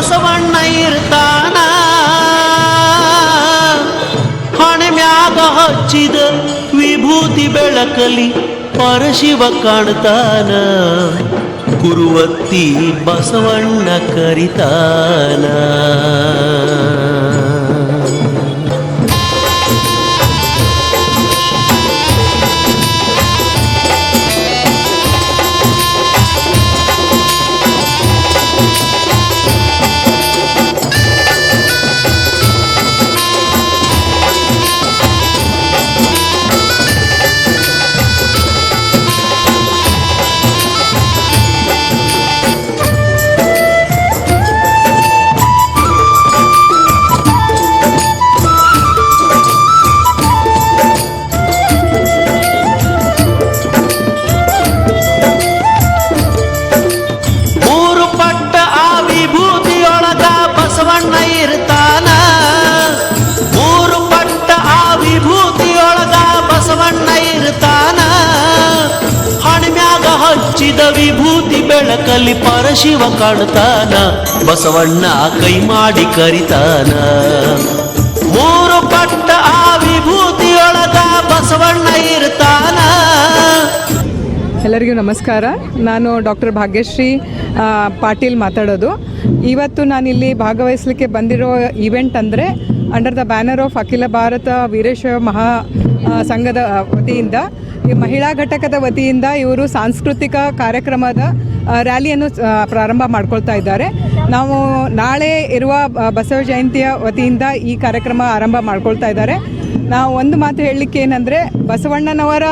ಬಸವಣ್ಣ ಇರ್ತಾನ. ಹಣೆ ಮ್ಯಾಗ ಹಚ್ಚಿದ ವಿಭೂತಿ ಬೆಳಕಲಿ ಪರಶಿವ ಕಾಣ್ತಾನ. ಗುರುವತ್ತಿ ಬಸವಣ್ಣ ಕರಿತಾನ. ವಿಭೂತಿ ಬೆಳಕಲ್ಲಿ ಪರಶಿವ ಕಾಣ್ತಾನ. ಬಸವಣ್ಣ ಕೈ ಮಾಡಿ ಕರಿತಾನ. ಮೂರು ಪಟ್ಟ ಆ ವಿಭೂತಿಯೊಳಗ ಬಸವಣ್ಣ ಇರ್ತಾನ. ಎಲ್ಲರಿಗೂ ನಮಸ್ಕಾರ. ನಾನು ಡಾಕ್ಟರ್ ಭಾಗ್ಯಶ್ರೀ ಪಾಟೀಲ್ ಮಾತಾಡೋದು. ಇವತ್ತು ನಾನಿಲ್ಲಿ ಭಾಗವಹಿಸಲಿಕ್ಕೆ ಬಂದಿರೋ ಈವೆಂಟ್ ಅಂದರೆ ಅಂಡರ್ ದ ಬ್ಯಾನರ್ ಆಫ್ ಅಖಿಲ ಭಾರತ ವೀರೇಶ್ವರ ಮಹಾ ಸಂಘದ ವತಿಯಿಂದ ಮಹಿಳಾ ಘಟಕದ ವತಿಯಿಂದ ಇವರು ಸಾಂಸ್ಕೃತಿಕ ಕಾರ್ಯಕ್ರಮದ ರ್ಯಾಲಿಯನ್ನು ಪ್ರಾರಂಭ ಮಾಡ್ಕೊಳ್ತಾ ಇದ್ದಾರೆ. ನಾವು ನಾಳೆ ಇರುವ ಬಸವ ಜಯಂತಿಯ ವತಿಯಿಂದ ಈ ಕಾರ್ಯಕ್ರಮ ಆರಂಭ ಮಾಡ್ಕೊಳ್ತಾ ಇದ್ದಾರೆ. ನಾವು ಒಂದು ಮಾತು ಹೇಳಲಿಕ್ಕೆ ಏನಂದರೆ, ಬಸವಣ್ಣನವರ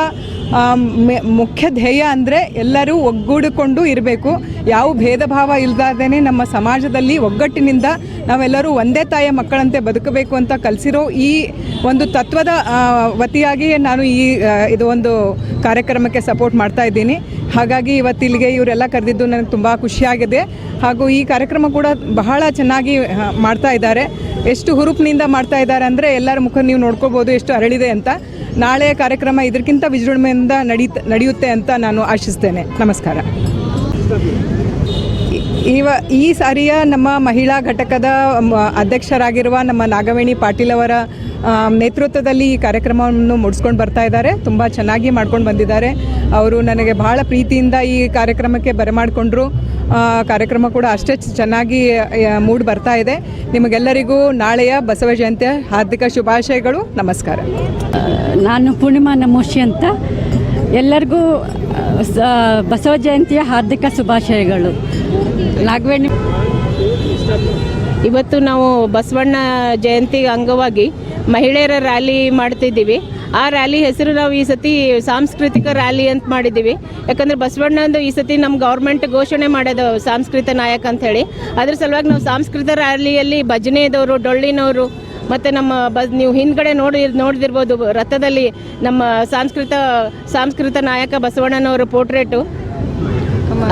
ಮುಖ್ಯ ಧ್ಯೇಯ ಅಂದರೆ ಎಲ್ಲರೂ ಒಗ್ಗೂಡಿಕೊಂಡು ಇರಬೇಕು. ಯಾವ ಭೇದ ಭಾವ ಇಲ್ಲದೇ ನಮ್ಮ ಸಮಾಜದಲ್ಲಿ ಒಗ್ಗಟ್ಟಿನಿಂದ ನಾವೆಲ್ಲರೂ ಒಂದೇ ತಾಯಿಯ ಮಕ್ಕಳಂತೆ ಬದುಕಬೇಕು ಅಂತ ಕಲಿಸಿರೋ ಈ ಒಂದು ತತ್ವದ ವತಿಯಾಗಿಯೇ ವತಿಯಾಗಿ ನಾನು ಈ ಇದು ಒಂದು ಕಾರ್ಯಕ್ರಮಕ್ಕೆ ಸಪೋರ್ಟ್ ಮಾಡ್ತಾ ಇದ್ದೀನಿ. ಹಾಗಾಗಿ ಇವತ್ತು ಇಲ್ಲಿಗೆ ಇವರೆಲ್ಲ ಕರೆದಿದ್ದು ನನಗೆ ತುಂಬ ಖುಷಿಯಾಗಿದೆ. ಹಾಗೂ ಈ ಕಾರ್ಯಕ್ರಮ ಕೂಡ ಬಹಳ ಚೆನ್ನಾಗಿ ಮಾಡ್ತಾ ಇದ್ದಾರೆ. ಎಷ್ಟು ಹುರುಪಿನಿಂದ ಮಾಡ್ತಾ ಇದ್ದಾರೆ ಅಂದರೆ ಎಲ್ಲರ ಮುಖ ನೀವು ನೋಡ್ಕೋಬೋದು ಎಷ್ಟು ಅರಳಿದೆ ಅಂತ. ನಾಳೆ ಕಾರ್ಯಕ್ರಮ ಇದಕ್ಕಿಂತ ವಿಜೃಂಭಣೆಯಿಂದ ನಡೀತ, ನಡೆಯುತ್ತೆ ಅಂತ ನಾನು ಆಶಿಸ್ತೇನೆ. ನಮಸ್ಕಾರ. ಇವ ಈ ಸಾರಿಯ ನಮ್ಮ ಮಹಿಳಾ ಘಟಕದ ಅಧ್ಯಕ್ಷರಾಗಿರುವ ನಮ್ಮ ನಾಗವೇಣಿ ಪಾಟೀಲ್ ಅವರ ನೇತೃತ್ವದಲ್ಲಿ ಈ ಕಾರ್ಯಕ್ರಮವನ್ನು ಮುಡಿಸ್ಕೊಂಡು ಬರ್ತಾ ಇದ್ದಾರೆ. ತುಂಬ ಚೆನ್ನಾಗಿ ಮಾಡ್ಕೊಂಡು ಬಂದಿದ್ದಾರೆ. ಅವರು ನನಗೆ ಬಹಳ ಪ್ರೀತಿಯಿಂದ ಈ ಕಾರ್ಯಕ್ರಮಕ್ಕೆ ಬರಮಾಡಿಕೊಂಡ್ರು. ಕಾರ್ಯಕ್ರಮ ಕೂಡ ಅಷ್ಟೇ ಚೆನ್ನಾಗಿ ಮೂಡ್ ಬರ್ತಾ ಇದೆ. ನಿಮಗೆಲ್ಲರಿಗೂ ನಾಳೆಯ ಬಸವ ಜಯಂತಿಯ ಹಾರ್ದಿಕ ಶುಭಾಶಯಗಳು. ನಮಸ್ಕಾರ. ನಾನು ಪೂರ್ಣಿಮಾ ನಮೋಶಿ ಅಂತ. ಎಲ್ಲರಿಗೂ ಬಸವ ಜಯಂತಿಯ ಹಾರ್ದಿಕ ಶುಭಾಶಯಗಳು. ನಾಗವೇಣಿ ಇವತ್ತು ನಾವು ಬಸವಣ್ಣ ಜಯಂತಿ ಅಂಗವಾಗಿ ಮಹಿಳೆಯರ ರ್ಯಾಲಿ ಮಾಡ್ತಿದ್ದೀವಿ. ಆ ರ್ಯಾಲಿ ಹೆಸರು ನಾವು ಈ ಸತಿ ಸಾಂಸ್ಕೃತಿಕ ರ್ಯಾಲಿ ಅಂತ ಮಾಡಿದ್ದೀವಿ. ಯಾಕಂದ್ರೆ ಬಸವಣ್ಣಂದು ಈ ಸತಿ ನಮ್ಮ ಗೌರ್ಮೆಂಟ್ ಘೋಷಣೆ ಮಾಡೋದು ಸಾಂಸ್ಕೃತಿಕ ನಾಯಕ ಅಂತ ಹೇಳಿ. ಅದ್ರ ಸಲುವಾಗಿ ನಾವು ಸಾಂಸ್ಕೃತಿಕ ರ್ಯಾಲಿಯಲ್ಲಿ ಭಜನೆದವರು, ಡೊಳ್ಳಿನವರು ಮತ್ತು ನಮ್ಮ ಬಸ್ ನೀವು ಹಿಂದ್ಗಡೆ ನೋಡಿ ನೋಡಿದಿರ್ಬೋದು, ರಥದಲ್ಲಿ ನಮ್ಮ ಸಾಂಸ್ಕೃತ ಸಾಂಸ್ಕೃತ ನಾಯಕ ಬಸವಣ್ಣನವರ ಪೋರ್ಟ್ರೇಟು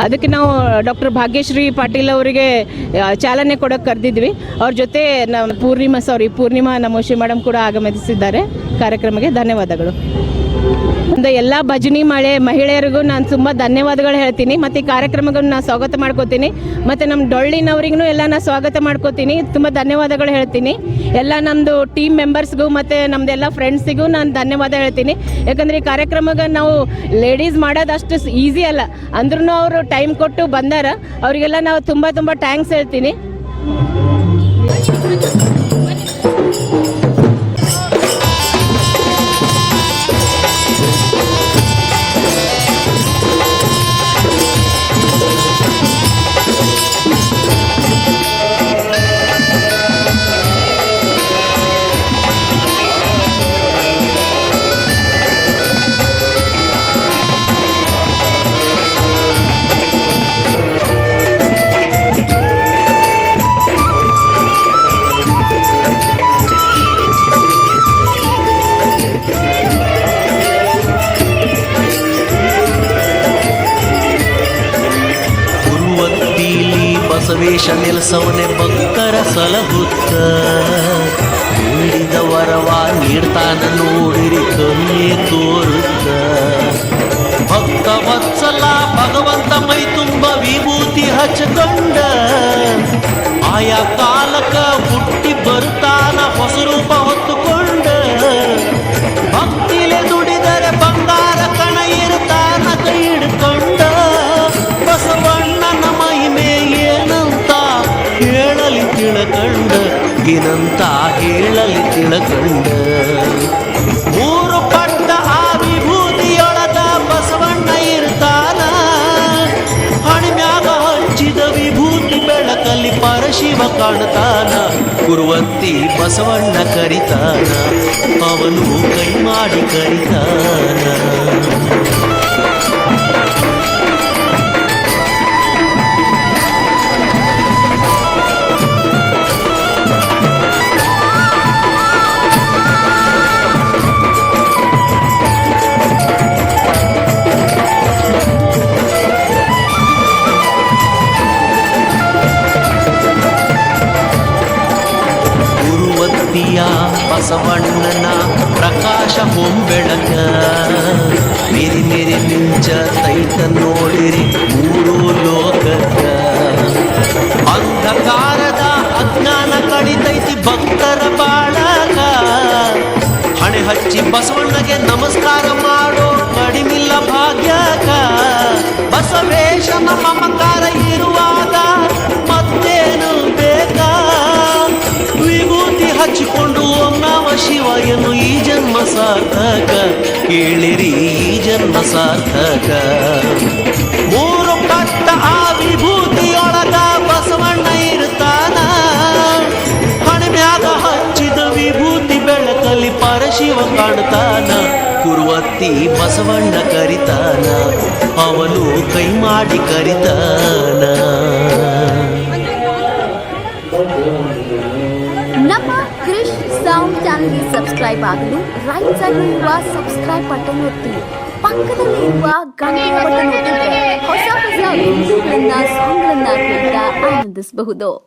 ಅದಕ್ಕೆ ನಾವು ಡಾಕ್ಟರ್ ಭಾಗ್ಯಶ್ರೀ ಪಾಟೀಲ್ ಅವರಿಗೆ ಚಾಲನೆ ಕೊಡೋಕೆ ಕರೆದಿದ್ವಿ. ಅವ್ರ ಜೊತೆ ನಮ್ಮ ಪೂರ್ಣಿಮಾ ಸಾರಿ ಪೂರ್ಣಿಮಾ ನಮೋಶಿ ಮೇಡಮ್ ಕೂಡ ಆಗಮಿಸಿದ್ದಾರೆ. ಕಾರ್ಯಕ್ರಮಕ್ಕೆ ಧನ್ಯವಾದಗಳು. ಎಲ್ಲ ಭಜನಿ ಮಳೆ ಮಹಿಳೆಯರಿಗೂ ನಾನು ತುಂಬ ಧನ್ಯವಾದಗಳು ಹೇಳ್ತೀನಿ. ಮತ್ತು ಈ ಕಾರ್ಯಕ್ರಮಕ್ಕೆ ನಾನು ಸ್ವಾಗತ ಮಾಡ್ಕೋತೀನಿ. ಮತ್ತು ನಮ್ಮ ಡೊಳ್ಳಿನವ್ರಿಗೂ ಎಲ್ಲ ನಾನು ಸ್ವಾಗತ ಮಾಡ್ಕೋತೀನಿ. ತುಂಬ ಧನ್ಯವಾದಗಳು ಹೇಳ್ತೀನಿ. ಎಲ್ಲ ನಮ್ಮದು ಟೀಮ್ ಮೆಂಬರ್ಸ್ಗೂ ಮತ್ತು ನಮ್ಮದೆಲ್ಲ ಫ್ರೆಂಡ್ಸಿಗೂ ನಾನು ಧನ್ಯವಾದ ಹೇಳ್ತೀನಿ. ಯಾಕಂದರೆ ಈ ಕಾರ್ಯಕ್ರಮಕ್ಕೆ ನಾವು ಲೇಡೀಸ್ ಮಾಡೋದಷ್ಟು ಈಸಿ ಅಲ್ಲ. ಅಂದ್ರೂ ಅವರು ಟೈಮ್ ಕೊಟ್ಟು ಬಂದಾರ. ಅವರಿಗೆಲ್ಲ ನಾವು ತುಂಬ ತುಂಬ ಥ್ಯಾಂಕ್ಸ್ ಹೇಳ್ತೀನಿ. ಬಸವೇಶ ನಿಲ್ಲಿಸವನೆ ಭಕ್ತರ ಸಲಹುತ್ತ. ನೀಡಿದ ವರವ ನೀಡ್ತಾನ ನೋಡಿರಿ ಕನ್ಯೆ ತೋರುತ್ತ. ಭಕ್ತ ವತ್ಸಲ ಭಗವಂತ ಮೈ ತುಂಬ ವಿಭೂತಿ ಹಚ್ಚಕೊಂಡ. ಆಯಾ ಕಾಲಕ ಹುಟ್ಟಿ ಬರುತ್ತಾನ ಹೊಸ ತಿಳಕಂಡ ಏನಂತ ಹೇಳಲಿ ತಿಳಕಂಡ ಮೂರು ಪಟ್ಟ ಆ ವಿಭೂತಿಯೊಳದ ಬಸವಣ್ಣ ಇರ್ತಾನ. ಹಣಿಮ್ಯಾಗ ಹಂಚಿದ ವಿಭೂತಿ ಬೆಳಕಲ್ಲಿ ಪರಶಿವ ಕಾಣ್ತಾನ. ಗುರುವಂತಿ ಬಸವಣ್ಣ ಕರಿತಾನ. ಅವನು ಕೈ ಮಾಡಿ ಕರಿತಾನ. ಗುರುವತ್ತಿಯ ಬಸವಣ್ಣನ ಪ್ರಕಾಶ ಹೊಂಬೆಳಕ. ಮೇರಿ ಮೇರಿ ನಿಂಚ ತೈತ ನೋಡಿರಿ ಮೂರು ಲೋಕ ಅಂಧಕಾರದ ಅಜ್ಞಾನ ಕಡಿತೈತಿ ಭಕ್ತರ ಬಾಳಕ. ಹಣೆ ಹಚ್ಚಿ ಬಸವಣ್ಣಗೆ ನಮಸ್ಕಾರ ಸಾರ್ಥಕ, ಕೇಳಿರಿ ಈ ಜನ್ಮ ಸಾರ್ಥಕ. ಮೂರು ಪಟ್ಟ ಆ ವಿಭೂತಿಯೊಳಗ ಬಸವಣ್ಣ ಇರ್ತಾನ ಹಣಮ್ಯಾಗ ಹಚ್ಚಿದ ವಿಭೂತಿ ಬೆಳಕಲ್ಲಿ ಪರಶಿವ ಕಾಣ್ತಾನ. ಕುರುವತ್ತಿ ಬಸವಣ್ಣ ಕರಿತಾನ, ಅವನು ಕೈ ಮಾಡಿ ಕರಿತಾನ. ಚಾನಲ್ಗೆ ಸಬ್ಸ್ಕ್ರೈಬ್ ಆಗಲು ರೈಟ್ ಸೈಡ್ ಇರುವ ಸಬ್ಸ್ಕ್ರೈಬ್ ಬಟನ್ ಒತ್ತಿ ಪಕ್ಕದಲ್ಲಿ ಇರುವ ಗಂಟೆ ಬಟನ್ ಒತ್ತಿದ್ರೆ ಹೊಸ ಹೊಸ ವಿಡಿಯೋಗಳನ್ನ ಸಾಂಗ್ಗಳನ್ನ ಕೇಳ್ತಾ ಆನಂದಿಸಬಹುದು.